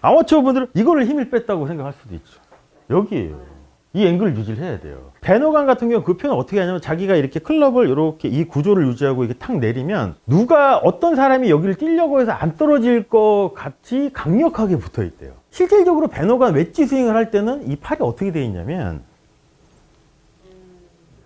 아마추어 분들은 이거를 힘을 뺐다고 생각할 수도 있죠. 여기에요. 이 앵글을 유지를 해야 돼요. 베너간 같은 경우 그 표현 어떻게 하냐면 자기가 이렇게 클럽을 이렇게 이 구조를 유지하고 이게 탁 내리면 누가 어떤 사람이 여기를 뛰려고 해서 안 떨어질 것 같이 강력하게 붙어 있대요. 실질적으로 베너간 웨지 스윙을 할 때는 이 팔이 어떻게 돼 있냐면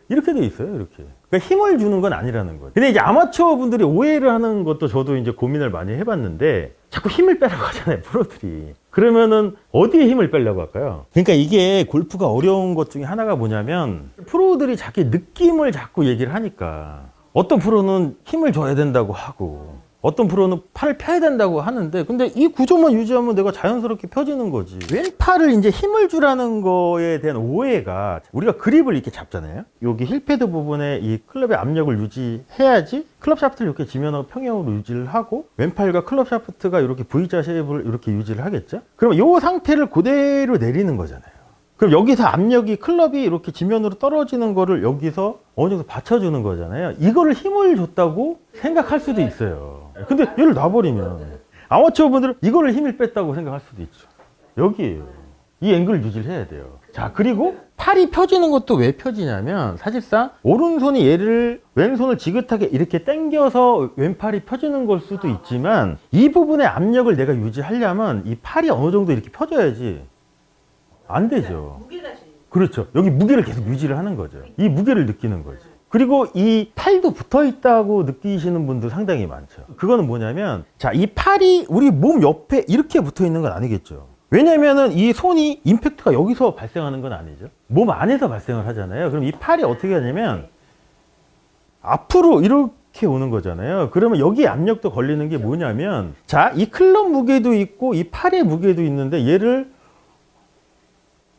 이렇게 돼 있어요. 이렇게. 그러니까 힘을 주는 건 아니라는 거죠. 근데 이제 아마추어 분들이 오해를 하는 것도 저도 이제 고민을 많이 해봤는데 자꾸 힘을 빼라고 하잖아요. 프로들이. 그러면은 어디에 힘을 빼려고 할까요? 그러니까 이게 골프가 어려운 것 중에 하나가 뭐냐면 프로들이 자기 느낌을 자꾸 얘기를 하니까 어떤 프로는 힘을 줘야 된다고 하고 어떤 프로는 팔을 펴야 된다고 하는데 근데 이 구조만 유지하면 내가 자연스럽게 펴지는 거지. 왼팔을 이제 힘을 주라는 거에 대한 오해가 우리가 그립을 이렇게 잡잖아요. 여기 힐패드 부분에 이 클럽의 압력을 유지해야지 클럽 샤프트를 이렇게 지면하고 평형으로 유지를 하고 왼팔과 클럽 샤프트가 이렇게 V자 쉐입을 이렇게 유지를 하겠죠? 그럼 이 상태를 그대로 내리는 거잖아요 그럼 여기서 압력이 클럽이 이렇게 지면으로 떨어지는 거를 여기서 어느 정도 받쳐주는 거잖아요. 이거를 힘을 줬다고 생각할 수도 있어요. 근데 얘를 놔버리면 아마추어 분들은 이거를 힘을 뺐다고 생각할 수도 있죠. 여기에요. 이 앵글을 유지를 해야 돼요. 자, 그리고 팔이 펴지는 것도 왜 펴지냐면 사실상 오른손이 얘를 왼손을 지긋하게 이렇게 당겨서 왼팔이 펴지는 걸 수도 있지만 이 부분의 압력을 내가 유지하려면 이 팔이 어느 정도 이렇게 펴져야지 안 되죠. 그렇죠. 여기 무게를 계속 유지를 하는 거죠. 이 무게를 느끼는 거지. 그리고 이 팔도 붙어 있다고 느끼시는 분도 상당히 많죠. 그거는 뭐냐면, 자, 이 팔이 우리 몸 옆에 이렇게 붙어 있는 건 아니겠죠. 왜냐면은 이 손이 임팩트가 여기서 발생하는 건 아니죠. 몸 안에서 발생을 하잖아요. 그럼 이 팔이 어떻게 하냐면, 앞으로 이렇게 오는 거잖아요. 그러면 여기 압력도 걸리는 게 뭐냐면, 자, 이 클럽 무게도 있고, 이 팔의 무게도 있는데, 얘를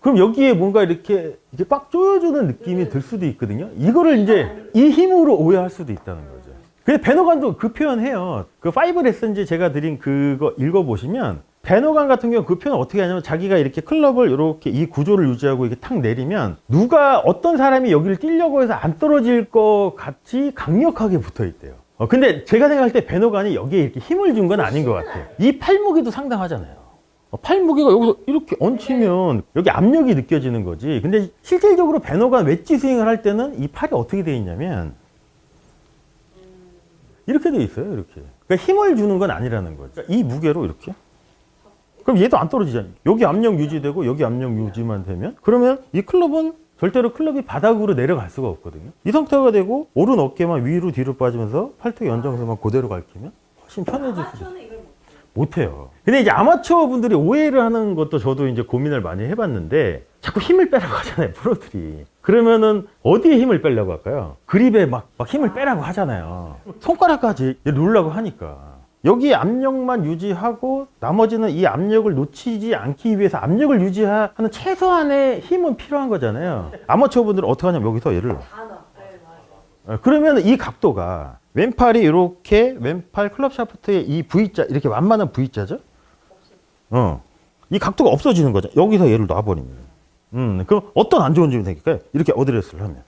그럼 여기에 뭔가 이렇게 이렇게 꽉 조여주는 느낌이 들 수도 있거든요. 이거를 이제 이 힘으로 오해할 수도 있다는 거죠. 근데 베너간도 그 표현해요. 그 파이브 레슨지 제가 드린 그거 읽어보시면 베너간 같은 경우 그 표현 어떻게 하냐면 자기가 이렇게 클럽을 이렇게 이 구조를 유지하고 이렇게 탁 내리면 누가 어떤 사람이 여기를 뛰려고 해서 안 떨어질 것 같이 강력하게 붙어 있대요. 어, 근데 제가 생각할 때 베너간이 여기에 이렇게 힘을 준 건 아닌 것 같아요. 이 팔무게도 상당하잖아요. 어, 팔무게가 여기서 이렇게 얹히면 여기 압력이 느껴지는 거지. 근데 실질적으로 배너가 웨지 스윙을 할 때는 이 팔이 어떻게 돼 있냐면 이렇게 돼 있어요. 이렇게. 그러니까 힘을 주는 건 아니라는 거죠. 그러니까 이 무게로 이렇게. 그럼 얘도 안 떨어지잖아요. 여기 압력 유지되고 여기 압력 유지만 되면 그러면 이 클럽은 절대로 클럽이 바닥으로 내려갈 수가 없거든요. 이 상태가 되고 오른 어깨만 위로 뒤로 빠지면서 팔뚝 연장선만 그대로 갈키면 훨씬 편해질 수도 있어요. 못 못해요. 근데 이제 아마추어 분들이 오해를 하는 것도 저도 이제 고민을 많이 해봤는데 자꾸 힘을 빼라고 하잖아요, 프로들이. 그러면은 어디에 힘을 빼려고 할까요? 그립에 막, 막 힘을 빼라고 하잖아요. 손가락까지 누르려고 하니까. 여기 압력만 유지하고 나머지는 이 압력을 놓치지 않기 위해서 압력을 유지하는 최소한의 힘은 필요한 거잖아요. 아마추어 분들은 어떻게 하냐면 여기서 얘를 다 넣어. 네. 어, 그러면 이 각도가 왼팔이 이렇게 왼팔 클럽 샤프트의 이 V자 이렇게 완만한 V자죠? 어. 이 각도가 없어지는 거죠. 여기서 얘를 놔버리면. 음, 그럼 어떤 안 좋은 점이 생길까요? 이렇게 어드레스를 하면.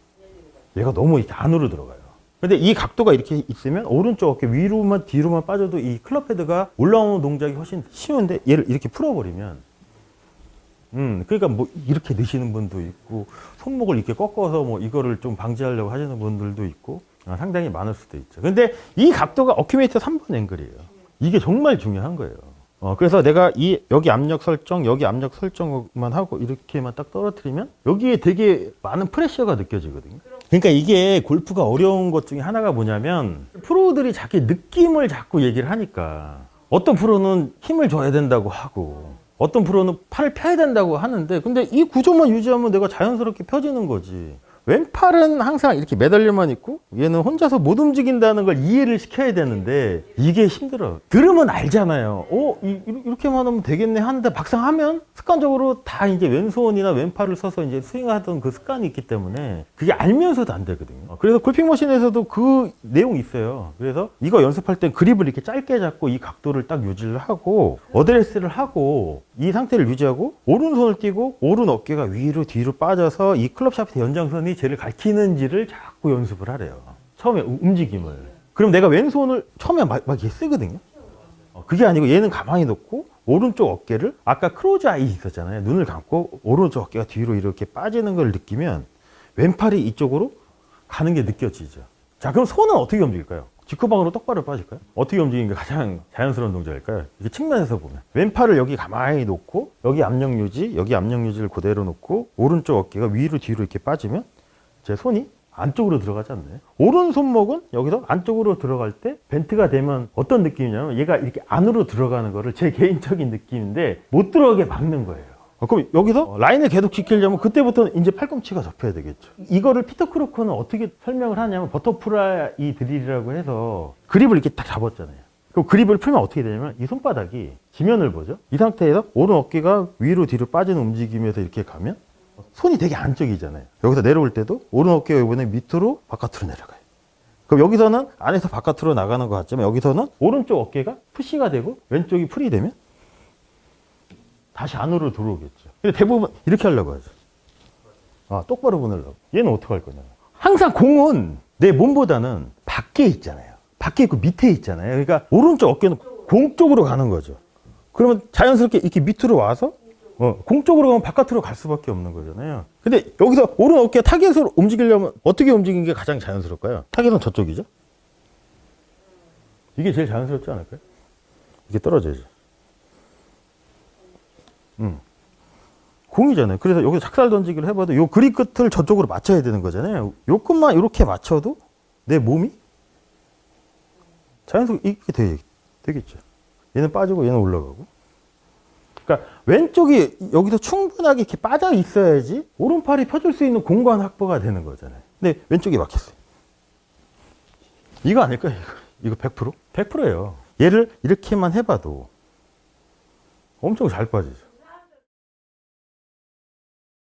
얘가 너무 이렇게 안으로 들어가요. 근데 이 각도가 이렇게 있으면 오른쪽 어깨 위로만 뒤로만 빠져도 이 클럽 헤드가 올라오는 동작이 훨씬 쉬운데 얘를 이렇게 풀어버리면 음, 그러니까 뭐 이렇게 넣으시는 분도 있고 손목을 이렇게 꺾어서 뭐 이거를 좀 방지하려고 하시는 분들도 있고 아, 상당히 많을 수도 있죠. 근데 이 각도가 어큐메이터 3번 앵글이에요. 이게 정말 중요한 거예요. 어, 그래서 내가 이 여기 압력 설정, 여기 압력 설정만 하고 이렇게만 딱 떨어뜨리면 여기에 되게 많은 프레셔가 느껴지거든요. 그러니까 이게 골프가 어려운 것 중에 하나가 뭐냐면 프로들이 자기 느낌을 자꾸 얘기를 하니까 어떤 프로는 힘을 줘야 된다고 하고 어떤 프로는 팔을 펴야 된다고 하는데 근데 이 구조만 유지하면 내가 자연스럽게 펴지는 거지. 왼팔은 항상 이렇게 매달려만 있고 얘는 혼자서 못 움직인다는 걸 이해를 시켜야 되는데 이게 힘들어. 들으면 알잖아요. 어, 이, 렇게만 하면 되겠네 하는데 막상 하면 습관적으로 다 이제 왼손이나 왼팔을 써서 이제 스윙하던 그 습관이 있기 때문에 그게 알면서도 안 되거든요. 그래서 골핑 머신에서도 그 내용이 있어요. 그래서 이거 연습할 땐 그립을 이렇게 짧게 잡고 이 각도를 딱 유지를 하고 어드레스를 하고 이 상태를 유지하고 오른손을 띄고 오른 어깨가 위로 뒤로 빠져서 이 클럽 샤프트 연장선이 쟤를 가리키는지를 자꾸 연습을 하래요. 처음에 우- 움직임을. 그럼 내가 왼손을 처음에 막, 막 쓰거든요. 어, 그게 아니고 얘는 가만히 놓고 오른쪽 어깨를 아까 크로즈 아이 있었잖아요. 눈을 감고 오른쪽 어깨가 뒤로 이렇게 빠지는 걸 느끼면 왼팔이 이쪽으로 가는 게 느껴지죠. 자, 그럼 손은 어떻게 움직일까요? 직후방으로 똑바로 빠질까요? 어떻게 움직이는 게 가장 자연스러운 동작일까요? 이게 측면에서 보면 왼팔을 여기 가만히 놓고 여기 압력 유지, 여기 압력 유지를 그대로 놓고 오른쪽 어깨가 위로 뒤로 이렇게 빠지면 제 손이 안쪽으로 들어가지 않나요? 오른 손목은 여기서 안쪽으로 들어갈 때 벤트가 되면 어떤 느낌이냐면 얘가 이렇게 안으로 들어가는 거를 제 개인적인 느낌인데 못 들어가게 막는 거예요. 어, 그럼 여기서 라인을 계속 지키려면 그때부터는 이제 팔꿈치가 접혀야 되겠죠. 이거를 피터 크로커는 어떻게 설명을 하냐면 버터프라이 드릴이라고 해서 그립을 이렇게 딱 잡았잖아요. 그럼 그립을 풀면 어떻게 되냐면 이 손바닥이 지면을 보죠. 이 상태에서 오른 어깨가 위로 뒤로 빠지는 움직임에서 이렇게 가면 손이 되게 안쪽이잖아요. 여기서 내려올 때도 오른 어깨가 이번에 밑으로 바깥으로 내려가요. 그럼 여기서는 안에서 바깥으로 나가는 것 같지만 여기서는 오른쪽 어깨가 푸시가 되고 왼쪽이 풀이 되면 다시 안으로 들어오겠죠. 근데 대부분 이렇게 하려고 하죠. 아, 똑바로 보내려고. 얘는 어떻게 할 거냐. 항상 공은 내 몸보다는 밖에 있잖아요. 밖에 있고 밑에 있잖아요. 그러니까 오른쪽 어깨는 공 쪽으로 가는 거죠. 그러면 자연스럽게 이렇게 밑으로 와서 어, 공 쪽으로 가면 바깥으로 갈 수밖에 없는 거잖아요. 근데 여기서 오른 어깨 타겟으로 움직이려면 어떻게 움직이는 게 가장 자연스러울까요? 타겟은 저쪽이죠? 이게 제일 자연스럽지 않을까요? 이게 떨어져야지. 음. 공이잖아요. 그래서 여기서 작살 던지기를 해봐도 요 그립 끝을 저쪽으로 맞춰야 되는 거잖아요. 요 끝만 이렇게 맞춰도 내 몸이 자연스럽게 이렇게 되, 되겠죠. 얘는 빠지고 얘는 올라가고. 그러니까 왼쪽이 여기서 충분하게 이렇게 빠져 있어야지 오른팔이 펴줄 수 있는 공간 확보가 되는 거잖아요. 근데 왼쪽이 막혔어요. 이거 아닐까요? 이거, 이거 100%? 100%예요. 얘를 이렇게만 해봐도 엄청 잘 빠지죠.